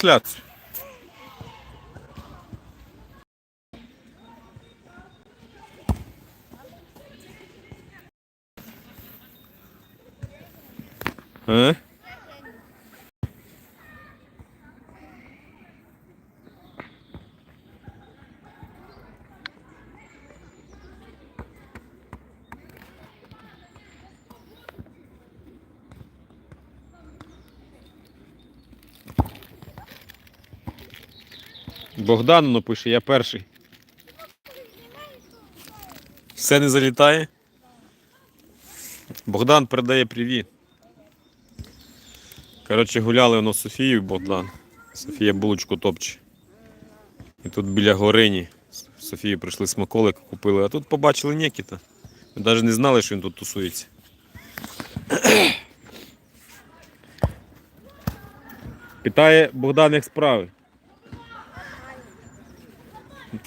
трансляцію. Богдан воно пише, я перший. Все не залітає. Богдан передає привіт. Коротше, гуляли воно з Софією Богдан. Софія булочку топче. І тут біля горині з Софією прийшли смаколик, купили, а тут побачили Нікіта. Ми навіть не знали, що він тут тусується. Питає Богдан, як справи.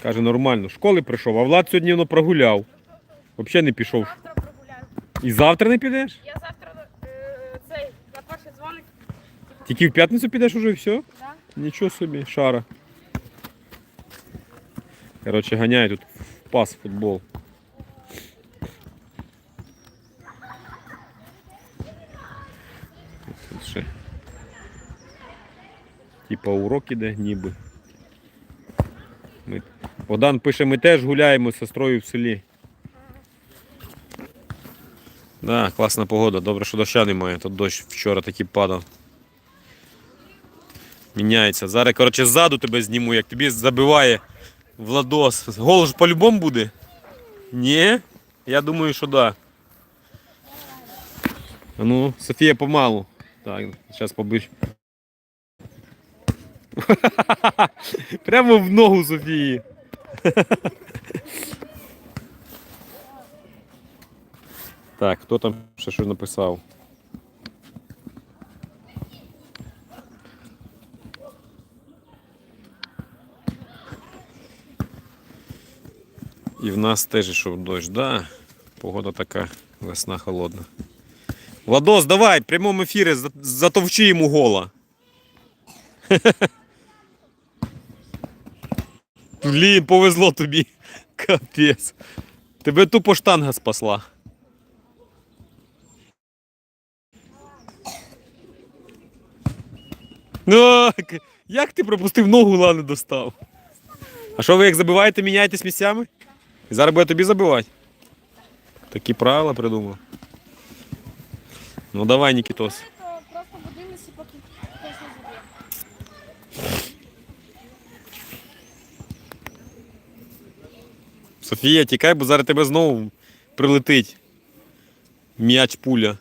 Каже, нормально. Школи прийшов, а Влад сьогодні воно прогуляв. Взагалі не пішов. Завтра прогуляю. І завтра не підеш? Я завтра е, цей на перший дзвоник. Тільки в п'ятницю підеш уже і все? Да? Нічого собі, шара. Коротше, ганяє тут в пас футбол. Тут ще. Типа урок іде, ніби. Богдан пише, ми теж гуляємо з сестрою в селі. Да, класна погода. Добре, що доща немає. Тут дощ вчора такий падав. Міняється. Зараз, коротше, ззаду тебе зніму, як тобі забиває Владос. Гол ж по-любому буде? Ні? Я думаю, що да. А ну, Софія помалу. Так, зараз побич. Прямо в ногу Софії. Так, хто там ще що написав? І в нас теж йшов дощ, да. Погода така, весна холодна. Владос, давай, в прямому ефірі затовчи йому гола. Блін, повезло тобі. Капець. Тебе тупо штанга спасла. Ну, як ти пропустив ногу, ла не достав? А що ви як забиваєте, міняєтесь місцями? І зараз буде тобі забивати. Такі правила придумав. Ну давай, Нікітос. То просто подивимося, поки хтось не заб'є. Софія, тікай, бо зараз тебе знову прилетить. М'яч пуля.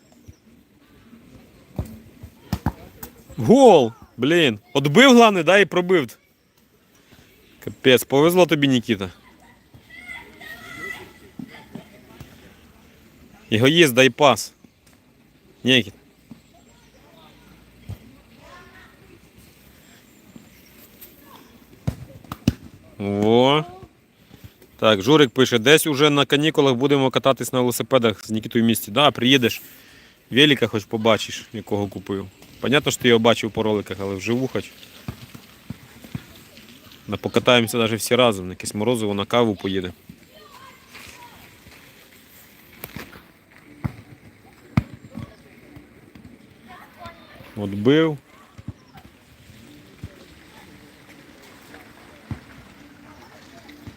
Гол! Блін. Отбив головне, да, і пробив. Капець, повезло тобі, Нікіта. Егоїст, дай пас. Нікіт. Во. Так, Журик пише, десь уже на канікулах будемо кататись на велосипедах з Нікітою в місті. Да, приїдеш, велика хоч побачиш, якого купив. Понятно, що ти його бачив по роликах, але вживу хоч. Покатаємося навіть всі разом, на якесь морозиво на каву поїде. Отбив.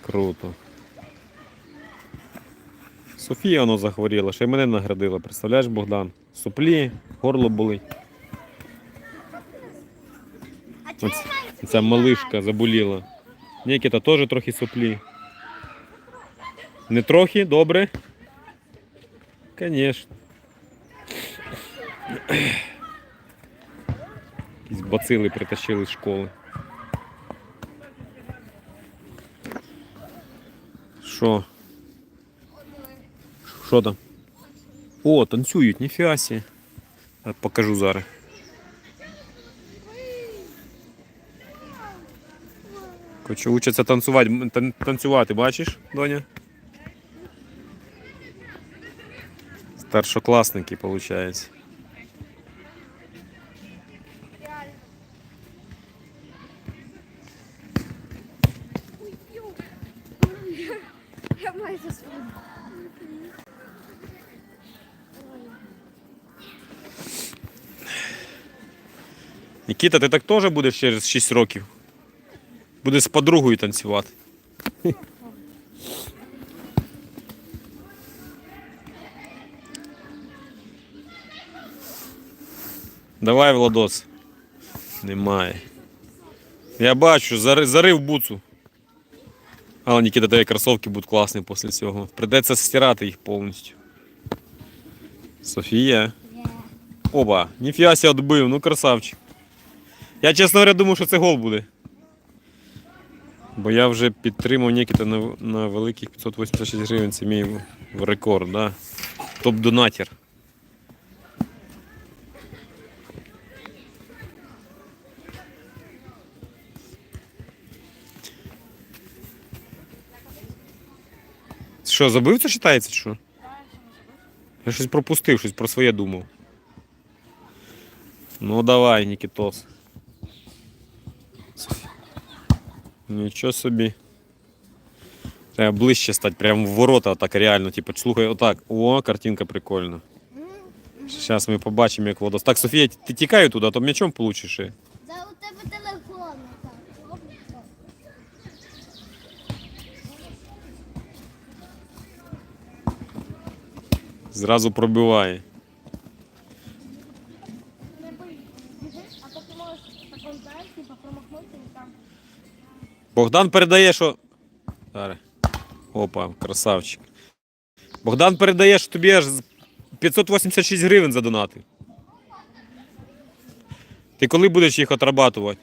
Круто. Софія воно захворіла, ще й мене наградила. Представляєш, Богдан? Суплі, горло болить. Оць, ця малишка заболіла. Нікіта теж трохи суплі. Не трохи, добре? Звісно. Якісь бацили притащили з школи. Що? Що там? О, танцюють, ніфіасі. Покажу зараз. Хочу учиться танцювати, Тан танцювати, бачиш, доня? Старшокласники, виходить. Я маю засвідку. Нікіта, ти так теж будеш через 6 років? Будеш з подругою танцювати. Давай, Владос. Немає. Я бачу, зарив буцу. Але Нікіта, тебе кросовки будуть класні після цього. Придеться стирати їх повністю. Софія. Оба, ніфіга ся відбив, ну красавчик. Я, чесно говоря, думав, що це гол буде. Бо я вже підтримав Нікіта на, на великих 586 гривень, це мій рекорд, да? Топ-донатір. Що, забив це читається, що? Я щось пропустив, щось про своє думав. Ну давай, Нікітос. Нічого собі. Треба ближче стати, прямо в ворота, так реально. Типу, слухай, отак. О, картинка прикольна. Зараз ми побачимо, як водос. Так, Софія, ти тікай туди, а то м'ячом получиш. ще. Да у тебе телефон. Зразу пробиває. Богдан передає, що. Опа, красавчик. Богдан передає, що тобі аж 586 гривень задонатив. Ти коли будеш їх отрабатувати?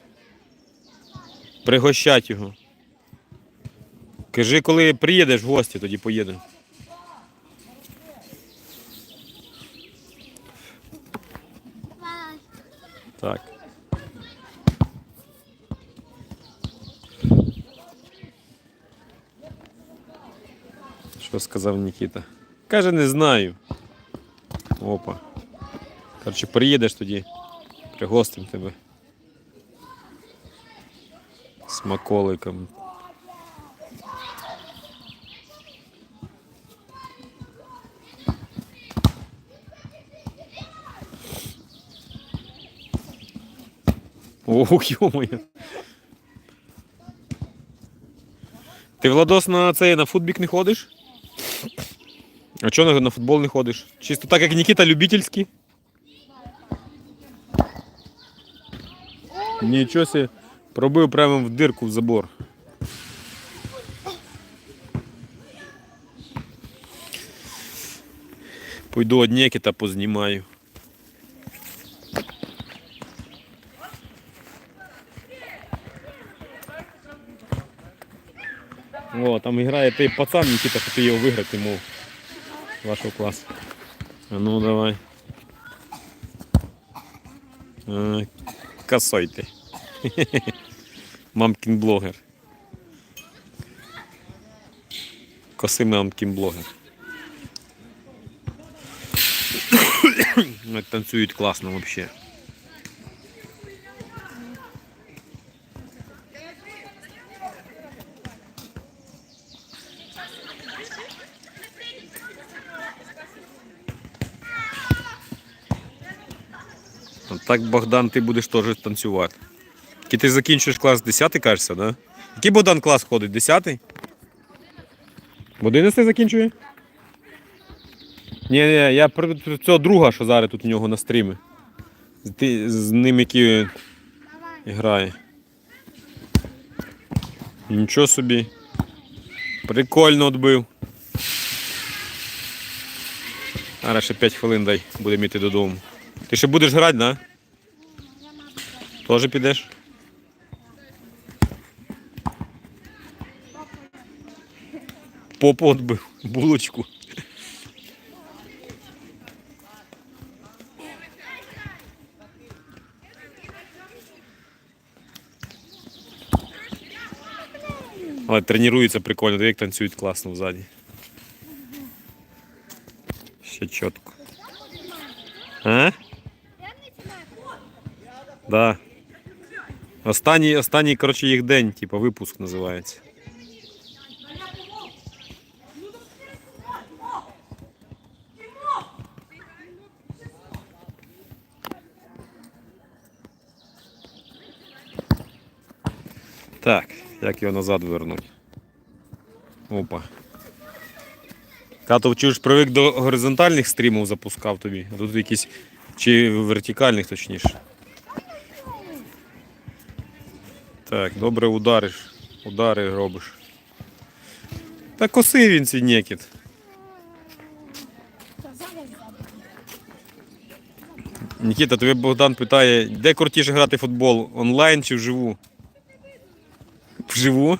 Пригощать його. Кажи, коли приїдеш в гості, тоді поїдемо. Так. Що сказав Нікіта? Каже, не знаю. Опа. Коротше, приїдеш тоді. Пригостим тебе. Смаколиком. Ох, ё-моё. Ти Владос на цей на футбік не ходиш? А чого на, на футбол не ходиш? Чисто так, як Нікіта любительський? Нічого себе, пробив прямо в дирку в забор. Пойду од Нікіта познімаю. О, там грає той пацан Нікіта, що його виграти мов. Вашого класу. А ну давай. А, косой ти. Мамкін блогер. Косий мамкін блогер. Танцюють класно взагалі. Так, Богдан, ти будеш теж танцювати. Який ти закінчуєш клас 10, кажешся, да? Який Богдан клас ходить? 10? В 11 закінчує? Ні, ні, я про цього друга, що зараз тут у нього на стрімі. Ти, з ним, який грає. Нічого собі. Прикольно відбив. Зараз ще 5 хвилин дай, будемо йти додому. Ти ще будеш грати, да? Я мапу зроблю. Тоже підеш? Попу відбив, булочку. Але тренуються прикольно, де як танцюють класно взаді. Ще чітко. А? Я не знаю. Да. Останній, останній коротше, їх день, типу, випуск називається. Так, як його назад вернуть. Опа. Катов, чуєш, привик до горизонтальних стрімів запускав тобі, а тут якісь чи вертикальних точніше. Так, добре удариш. Удари робиш. Та коси він цей некіт. Нікіта, тобі Богдан питає, де крутіше грати в футбол? Онлайн чи вживу? Вживу?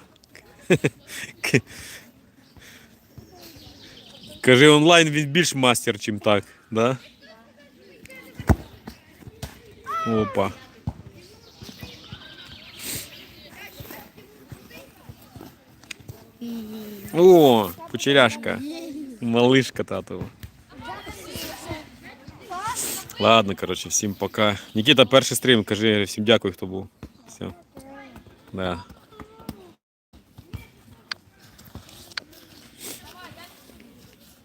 Кажи, онлайн він більш мастер, чим так, да? Опа. О, кучеряшка. Малышка татова. Ладно, коротше, всім пока. Нікіта, перший стрім, кажи всім дякую, хто був. Все. Да.